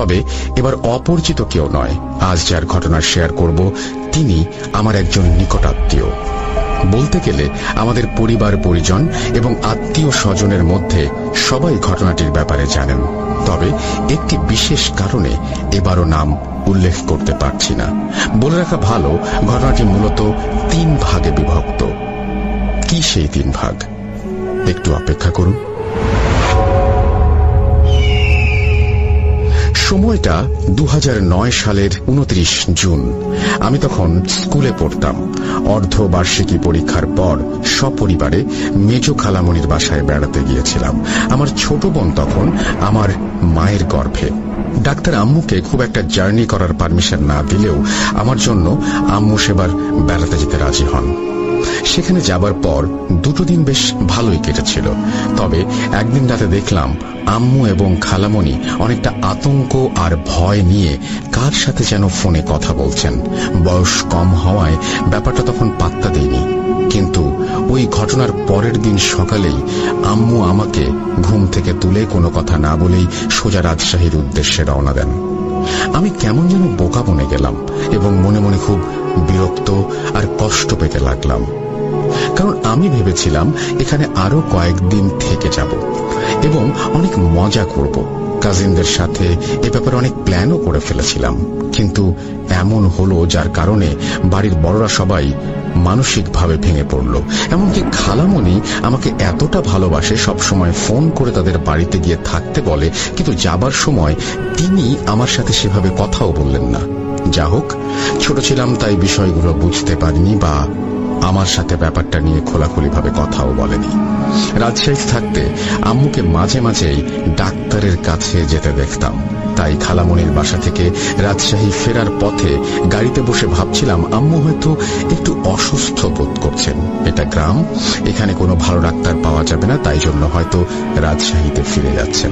তবে এবার অপরিচিত কেউ নয়। আজ যার ঘটনা শেয়ার করব, তিনি আমার একজন নিকটাত্মীয়। বলতে গেলে, আমাদের পরিবার, পরিজন এবং আত্মীয় স্বজনের মধ্যে সবাই ঘটনাটির ব্যাপারে জানেন। তবে একটি বিশেষ কারণে এবারও নাম উল্লেখ করতে পারছি না। বলে রাখা ভালো, ঘটনাটি মূলত তিন ভাগে বিভক্ত। কি সেই তিন ভাগ? একটু অপেক্ষা করুন। সময়টা দু হাজার নয় সালের উনত্রিশ জুন। আমি তখন স্কুলে পড়তাম। অর্ধবার্ষিকী পরীক্ষার পর সপরিবারে মেজো খালামণির বাসায় বেড়াতে গিয়েছিলাম। আমার ছোট বোন তখন আমার মায়ের গর্ভে। ডাক্তার আম্মুকে খুব একটা জার্নি করার পারমিশন না দিলেও আমার জন্য আম্মু সেবার বেড়াতে যেতে রাজি হন। সেখানে যাবার পর দুটো দিন বেশ ভালোই কেটেছিল। তবে একদিন রাতে দেখলাম আম্মু এবং খালামণি অনেকটা আতঙ্ক আর ভয় নিয়ে কার সাথে যেন ফোনে কথা বলছেন। বয়স কম হওয়ায় ব্যাপারটা তখন পাত্তা দেয়নি। কিন্তু ওই ঘটনার পরের দিন সকালেই আম্মু আমাকে ঘুম থেকে তুলে কোনো কথা না বলেই সোজা রাজশাহীর উদ্দেশ্যে রওনা দেন। আমি কেমন যেন বোকা বনে গেলাম এবং মনে মনে খুব বিরক্ত আর কষ্ট পেতে লাগলাম। কারণ আমি ভেবেছিলাম এখানে আরও কয়েকদিন থেকে যাব এবং অনেক মজা করব। কাজিনদের সাথে এ ব্যাপারে অনেক প্ল্যানও করে ফেলেছিলাম। কিন্তু এমন হলো যার কারণে বাড়ির বড়রা সবাই মানসিকভাবে ভেঙে পড়ল। এমনকি খালামণি আমাকে এতটা ভালোবাসে সবসময় ফোন করে তাদের বাড়িতে গিয়ে থাকতে বলে, কিন্তু যাবার সময় তিনি আমার সাথে সেভাবে কথাও বললেন না। যা হোক, ছোট ছিলাম তাই বিষয়গুলো বুঝতে পারিনি বা আমার সাথে ব্যাপারটা নিয়ে খোলাখুলিভাবে কথাও বলেনি। রাজশাহী থাকতে আম্মুকে মাঝে মাঝেই ডাক্তারের কাছে যেতে দেখতাম। তাই খালামনির বাসা থেকে রাজশাহী ফেরার পথে গাড়িতে বসে ভাবছিলাম, আম্মু হয়তো একটু অসুস্থ বোধ করছেন। এটা গ্রাম, এখানে কোনো ভালো ডাক্তার পাওয়া যাবে না, তাই জন্য হয়তো রাজশাহীতে ফিরে যাচ্ছেন।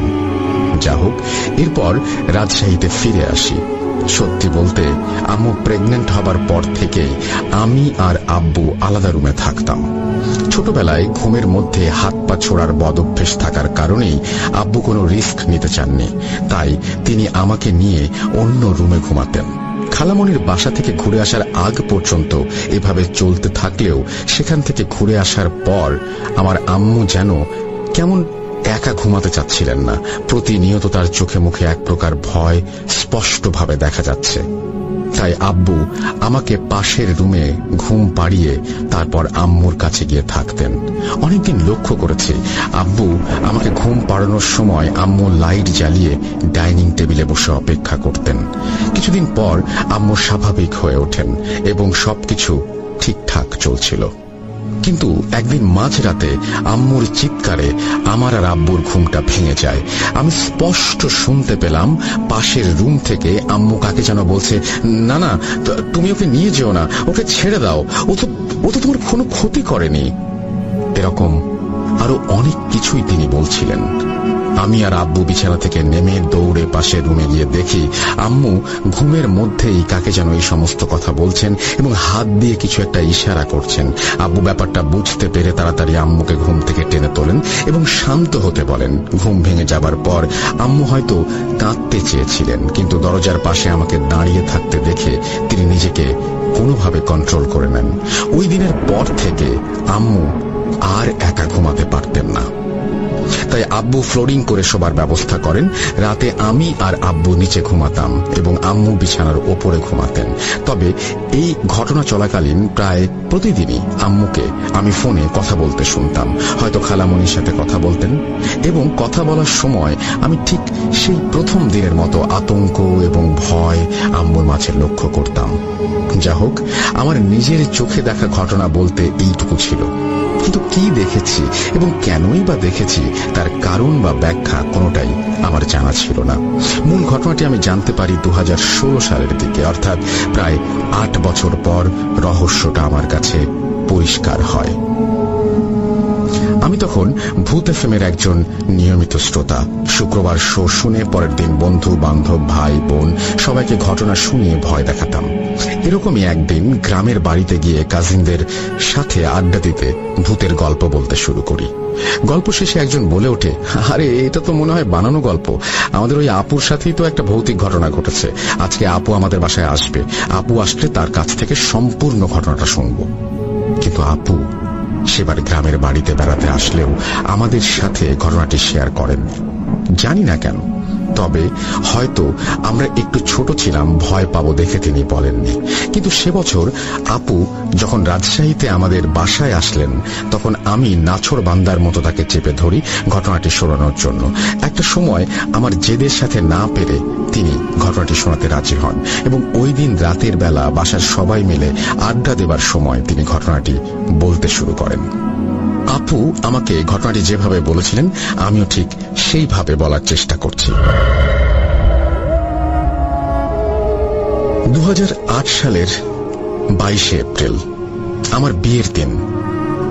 যা হোক, এরপর রাজশাহীতে ফিরে আসি। সত্যি বলতে, আম্মু প্রেগনেন্ট হবার পর থেকেই আমি আর আব্বু আলাদা রুমে থাকতাম। ছোটবেলায় ঘুমের মধ্যে হাত পা ছোড়ার বদ অভ্যেস থাকার কারণেই আব্বু কোনো রিস্ক নিতে চাননি। তাই তিনি আমাকে নিয়ে অন্য রুমে ঘুমাতেন। খালামণির বাসা থেকে ঘুরে আসার আগ পর্যন্ত এভাবে চলতে থাকলেও সেখান থেকে ঘুরে আসার পর আমার আম্মু যেন কেমন একা ঘুমাতে চাচ্ছিলেন না। প্রতিনিয়ত তার চোখে মুখে এক প্রকার ভয় স্পষ্টভাবে দেখা যাচ্ছে। তাই আব্বু আমাকে পাশের রুমে ঘুম পাড়িয়ে তারপর আম্মুর কাছে গিয়ে থাকতেন। অনেকদিন লক্ষ্য করেছি, আব্বু আমাকে ঘুম পাড়ানোর সময় আম্মু লাইট জ্বালিয়ে ডাইনিং টেবিলে বসে অপেক্ষা করতেন। কিছুদিন পর আম্মু স্বাভাবিক হয়ে ওঠেন এবং সবকিছু ঠিকঠাক চলছিল। কিন্তু একদিন মাঝরাতে আম্মুর চিৎকারে আমার আর আব্বুর ঘুমটা ভেঙে যায়। আমি স্পষ্ট শুনতে পেলাম পাশের রুম থেকে আম্মু কাকে যেন বলছে, না না তুমি ওকে নিয়ে যেও না, ওকে ছেড়ে দাও, ও তো ও তো তোমার কোনো ক্ষতি করেনি। এরকম আরও অনেক কিছুই তিনি বলছিলেন। আমি আর আব্বু বিছানা থেকে নেমে দৌড়ে পাশের রুমে গিয়ে দেখি আম্মু ঘুমের মধ্যেই কাকে যেন এই সমস্ত কথা বলছেন এবং হাত দিয়ে কিছু একটা ইশারা করছেন। আব্বু ব্যাপারটা বুঝতে পেরে তাড়াতাড়ি আম্মুকে ঘুম থেকে টেনে তোলেন এবং শান্ত হতে বলেন। ঘুম ভেঙে যাবার পর আম্মু হয়তো কাঁদতে চেয়েছিলেন, কিন্তু দরজার পাশে আমাকে দাঁড়িয়ে থাকতে দেখে তিনি নিজেকে কোনোভাবে কন্ট্রোল করে নেন। ওই দিনের পর থেকে আম্মু আর একা ঘুমাতে পারতেন না। তাই আব্বু ফ্লোরিং করে শোবার ব্যবস্থা করেন। রাতে আমি আর আব্বু নিচে ঘুমাতাম এবং আম্মু বিছানার ওপরে ঘুমাতেন। তবে এই ঘটনা চলাকালীন প্রায় প্রতিদিনই আম্মুকে আমি ফোনে কথা বলতে শুনতাম। হয়তো খালামণির সাথে কথা বলতেন এবং কথা বলার সময় আমি ঠিক সেই প্রথম দিনের মতো আতঙ্ক এবং ভয় আম্মুর মাঝে লক্ষ্য করতাম। যা হোক আমার নিজের চোখে দেখা ঘটনা বলতে এইটুকু ছিল। কিন্তু কি দেখেছি এবং কেনই বা দেখেছি তার কারণ বা ব্যাখ্যা কোনোটাই আমার জানা ছিল না। মূল ঘটনাটি আমি জানতে পারি দু হাজার ষোলো সালের দিকে, অর্থাৎ প্রায় আট বছর পর রহস্যটা আমার কাছে পরিষ্কার হয়। আমি তখন ভূত এফএমের একজন নিয়মিত শ্রোতা। শুক্রবার শো শুনে পরের দিন বন্ধু, বান্ধব, ভাই, বোন সবাইকে ঘটনা শুনিয়ে ভয় দেখাতাম। এরকমই একদিন গ্রামের বাড়িতে গিয়ে কাজিনদের সাথে আড্ডা দিতে ভূতের গল্প বলতে শুরু করি। গল্প শেষে একজন বলে ওঠে, আরে, এটা তো মনে হয় বানানো গল্প। আমাদের ওই আপুর সাথেই তো একটা ভৌতিক ঘটনা ঘটেছে। আজকে আপু আমাদের বাসায় আসবে। আপু আসলে তার কাছ থেকে সম্পূর্ণ ঘটনাটা শুনব। কিন্তু আপু সেবার গ্রামের বাড়িতে বেড়াতে আসলেও আমাদের সাথে ঘটনাটি শেয়ার করেন। জানি না কেন। তবে হয়তো আমরা একটু ছোট ছিলাম, ভয় পাবো দেখে তিনি বলেননি। কিন্তু সে বছর আপু যখন রাজশাহীতে আমাদের বাসায় আসলেন, তখন আমি নাছর বান্দার মতো তাকে চেপে ধরি ঘটনাটি শোনানোর জন্য। একটা সময় আমার জেদের সাথে না পেরে তিনি ঘটনাটি শোনাতে রাজি হন এবং ওই দিন রাতের বেলা বাসার সবাই মিলে আড্ডা দেবার সময় তিনি ঘটনাটি বলতে শুরু করেন। আপু আমাকে ঘটনাটি যেভাবে বলেছিলেন, আমিও ঠিক সেইভাবে বলার চেষ্টা করছি। দু হাজার আট সালের বাইশে এপ্রিল, আমার বিয়ের দিন।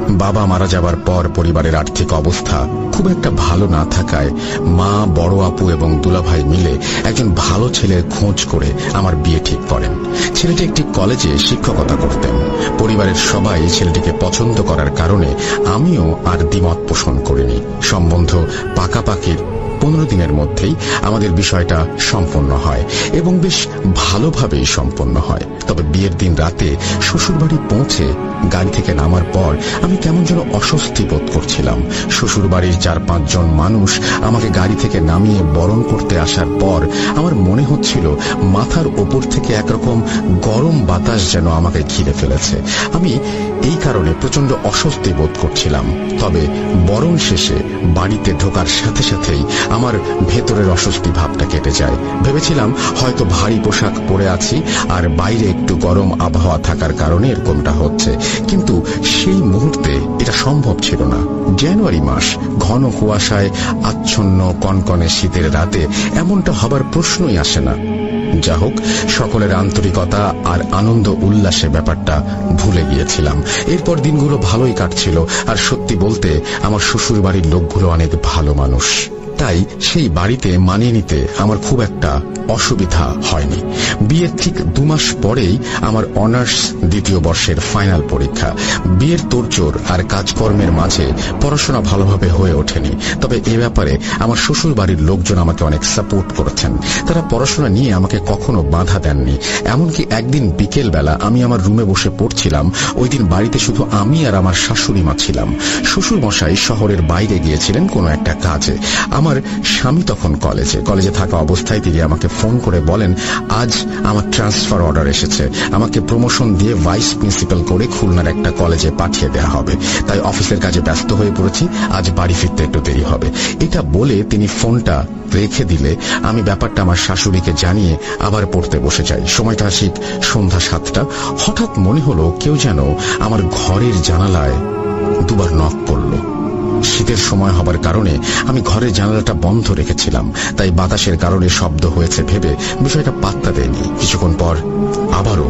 বাবা মারা যাবার পর পরিবারের আর্থিক অবস্থা খুব একটা ভালো না থাকায় মা, বড় আপু এবং দুলাভাই মিলে একজন ভালো ছেলের খোঁজ করে আমার বিয়ে ঠিক করেন। ছেলেটি একটি কলেজে শিক্ষকতা করতেন। পরিবারের সবাই ছেলেটিকে পছন্দ করার কারণে আমিও আর দ্বিমত পোষণ করিনি। সম্বন্ধ পাকাপাকির পনেরো দিনের মধ্যেই আমাদের বিষয়টা সম্পন্ন হয় এবং বেশ ভালোভাবেই সম্পন্ন হয়। তবে বিয়ের দিন রাতে শ্বশুরবাড়ি পৌঁছে গাড়ি থেকে নামার পর আমি কেমন যেন অস্বস্তি বোধ করছিলাম। শ্বশুরবাড়ির চার পাঁচজন মানুষ আমাকে গাড়ি থেকে নামিয়ে বরণ করতে আসার পর আমার মনে হচ্ছিল মাথার ওপর থেকে একরকম গরম বাতাস যেন আমাকে ঘিরে ফেলেছে। আমি এই কারণে প্রচণ্ড অস্বস্তি বোধ করছিলাম। তবে বরণ শেষে বাড়িতে ঢোকার সাথে সাথেই আমার ভেতরের অস্বস্তি ভাবটা কেটে যায়। ভেবেছিলাম হয়তো ভারী পোশাক পরে আছি আর বাইরে একটু গরম আবহাওয়া থাকার কারণে এরকমটা হচ্ছে। কিন্তু সেই মুহূর্তে এটা সম্ভব ছিল না। জানুয়ারি মাস, ঘন কুয়াশায়, আচ্ছন্ন, কনকনে শীতের রাতে এমনটা হবার প্রশ্নই আসে না। যা হোক সকলের আন্তরিকতা আর আনন্দ উল্লাসে ব্যাপারটা ভুলে গিয়েছিলাম। এরপর দিনগুলো ভালোই কাটছিল। আর সত্যি বলতে, আমার শ্বশুর বাড়ির লোকগুলো অনেক ভালো মানুষ। তাই সেই বাড়িতে মানিয়ে নিতে আমার খুব একটা অসুবিধা হয়নি। বিয়ের ঠিক দু মাস পরেই আমার অনার্স দ্বিতীয় বর্ষের ফাইনাল পরীক্ষা। বিয়ের তোড়জোড় আর কাজকর্মের মাঝে পড়াশোনা ভালোভাবে হয়ে ওঠেনি। তবে এ ব্যাপারে আমার শ্বশুর বাড়ির লোকজন আমাকে অনেক সাপোর্ট করেছেন। তারা পড়াশোনা নিয়ে আমাকে কখনো বাধা দেননি। এমনকি একদিন বিকেল বেলা আমি আমার রুমে বসে পড়ছিলাম। ওই দিন বাড়িতে শুধু আমি আর আমার শাশুড়ি মা ছিলাম। শ্বশুর মশাই শহরের বাইরে গিয়েছিলেন কোনো একটা কাজে। আমার স্বামী তখন কলেজে। কলেজে থাকা অবস্থায় তিনি আমাকে ফোন করে বলেন, আজ আমার ট্রান্সফার অর্ডার এসেছে। আমাকে প্রমোশন দিয়ে ভাইস প্রিন্সিপাল করে খুলনার একটা কলেজে পাঠিয়ে দেওয়া হবে। তাই অফিসের কাজে ব্যস্ত হয়ে পড়েছি। আজ বাড়ি ফিরতে একটু দেরি হবে। এটা বলে তিনি ফোনটা রেখে দিলে আমি ব্যাপারটা আমার শাশুড়িকে জানিয়ে আবার পড়তে বসে যাই। সময়টা ঠিক সন্ধ্যা সাতটা। হঠাৎ মনে হলো কেউ যেন আমার ঘরের জানালায় দুবার নক করল। শীতের সময় হবার কারণে আমি ঘরের জানালাটা বন্ধ রেখেছিলাম, তাই বাতাসের কারণে শব্দ হয়েছে ভেবে বিষয়টা পাত্তা দেয়নি। কিছুক্ষণ পর আবারও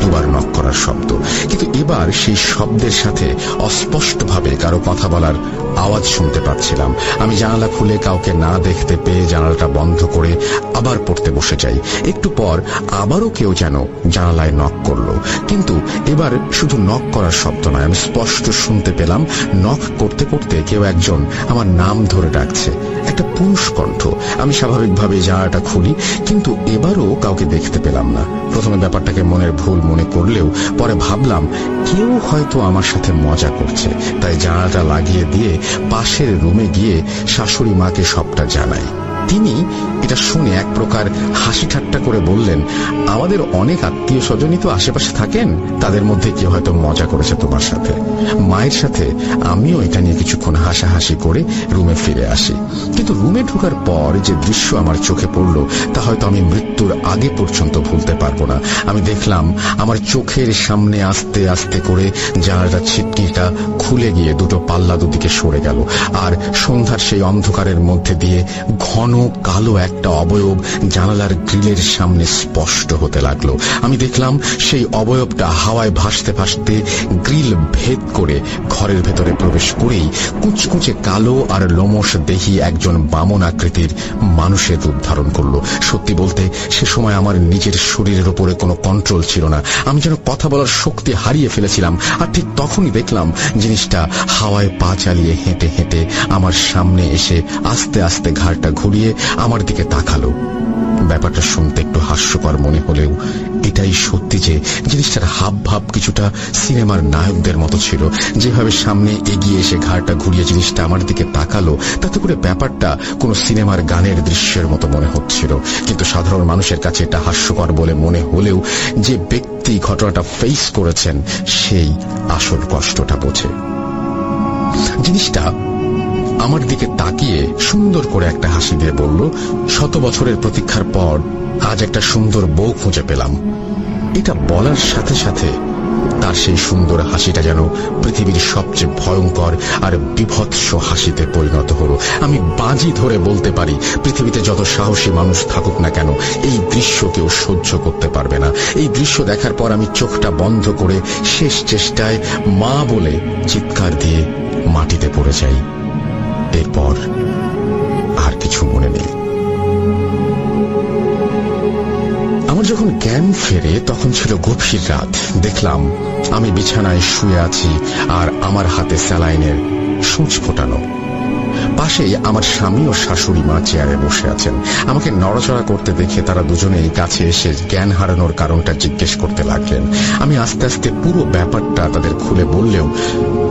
দুবার নক করার শব্দ। কিন্তু এবার সেই শব্দের সাথে অস্পষ্টভাবে কারও কথা বলার আওয়াজ শুনতে পাচ্ছিলাম। আমি জানালা খুলে কাউকে না দেখতে পেয়ে জানালাটা বন্ধ করে আবার পড়তে বসে যাই। একটু পর আবারও কেউ যেন জানালায় নক করল। কিন্তু এবার শুধু নক করার শব্দ নয়, আমি স্পষ্ট শুনতে পেলাম নক করতে করতে কেউ একজন আমার নাম ধরে ডাকছে। একটা পুরুষ কণ্ঠ। আমি স্বাভাবিকভাবে জানালাটা খুলি, কিন্তু এবারও কাউকে দেখতে পেলাম না। প্রথমে ব্যাপারটাকে মনের ভুল মনে করলেও পরে ভাবলাম, কেউ হয়তো আমার সাথে মজা করছে। তাই জানালাটা লাগিয়ে দিয়ে পাশের রুমে গিয়ে শাশুড়ি মাকে সবটা জানাই। তিনি এটা শুনে এক প্রকার হাসি ঠাট্টা করে বললেন, আমাদের অনেক আত্মীয় স্বজনই তো আশেপাশে থাকেন, তাদের মধ্যে কেউ হয়তো মজা করেছে তোমার সাথে। মায়ের সাথে আমিও এটা নিয়ে কিছুক্ষণ হাসাহাসি করে রুমে ফিরে আসি। কিন্তু রুমে ঢোকার পর যে দৃশ্য আমার চোখে পড়ল, তা হয়তো আমি মৃত্যুর আগে পর্যন্ত ভুলতে পারব না। আমি দেখলাম, আমার চোখের সামনে আস্তে আস্তে করে জানালাটা ছিটকিটা খুলে গিয়ে দুটো পাল্লা দুদিকে সরে গেল, আর সন্ধ্যার সেই অন্ধকারের মধ্যে দিয়ে ঘন কালো একটা অবয়ব জানালার গ্রিলের সামনে স্পষ্ট হতে লাগল। আমি দেখলাম সেই অবয়বটা হাওয়ায় ভাসতে ভাসতে গ্রিল ভেদ করে ঘরের ভেতরে প্রবেশ করেই কুচকুচে কালো আর লোমস দেহি একজন বামন আকৃতির মানুষের রূপ ধারণ করল। সত্যি বলতে, সে সময় আমার নিজের শরীরের ওপরে কোনো কন্ট্রোল ছিল না। আমি যেন কথা বলার শক্তি হারিয়ে ফেলেছিলাম, আর ঠিক তখনই দেখলাম জিনিসটা হাওয়ায় পা চালিয়ে হেঁটে হেঁটে আমার সামনে এসে আস্তে আস্তে ঘাড়টা ঘুরিয়ে আমার দিকে তাকালো। ব্যাপারটা শুনতে একটু হাস্যকর মনে হলেও এটাই সত্যি যে জিনিসটার হাব ভাব কিছুটা সিনেমার নায়কদের মতো ছিল। যেভাবে সামনে এগিয়ে এসে ঘাড়টা ঘুরিয়ে জিনিসটা আমার দিকে তাকালো, তাতে করে ব্যাপারটা কোনো সিনেমার গানের দৃশ্যের মতো মনে হচ্ছিল। কিন্তু সাধারণ মানুষের কাছে এটা হাস্যকর বলে মনে হলেও যে ব্যক্তি ঘটনাটা ফেস করেছেন, সেই আসল কষ্টটা বোঝে। জিনিসটা আমার দিকে তাকিয়ে সুন্দর করে একটা হাসি দিয়ে বলল, শত বছরের প্রতীক্ষার পর আজ একটা সুন্দর বউ খুঁজে পেলাম। এটা বলার সাথে সাথে তার সেই সুন্দর হাসিটা যেন পৃথিবীর সবচেয়ে ভয়ঙ্কর আর বিভৎস হাসিতে পরিণত হলো। আমি বাজি ধরে বলতে পারি, পৃথিবীতে যত সাহসী মানুষ থাকুক না কেন, এই দৃশ্য কেউ সহ্য করতে পারবে না। এই দৃশ্য দেখার পর আমি চোখটা বন্ধ করে শেষ চেষ্টায় মা বলে চিৎকার দিয়ে মাটিতে পড়ে যাই। এরপর আর কিছু মনে নেই। আমার যখন জ্ঞান ফেরে, তখন ছিল গভীর রাত। দেখলাম আমি বিছানায় শুয়ে আছি আর আমার হাতে স্যালাইনের সূচ ফোটানো। পাশেই আমার স্বামী ও শাশুড়ি মা চেয়ারে বসে আছেন। আমাকে নড়াচড়া করতে দেখে তারা দুজনেই কাছে এসে জ্ঞান হারানোর কারণটা জিজ্ঞেস করতে লাগলেন। আমি আস্তে আস্তে পুরো ব্যাপারটা তাদের খুলে বললেও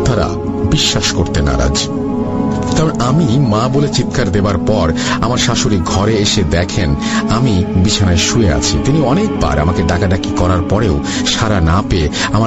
তারা বিশ্বাস করতে নারাজ। কারণ আমি মা বলে চিৎকার দেবার পর আমার শাশুড়ি ঘরে এসে দেখেন আমি বিছানায় শুয়ে আছি। তিনি অনেকবার আমাকে ডাকাডাকি করার পরেও সারা না পেয়ে আমার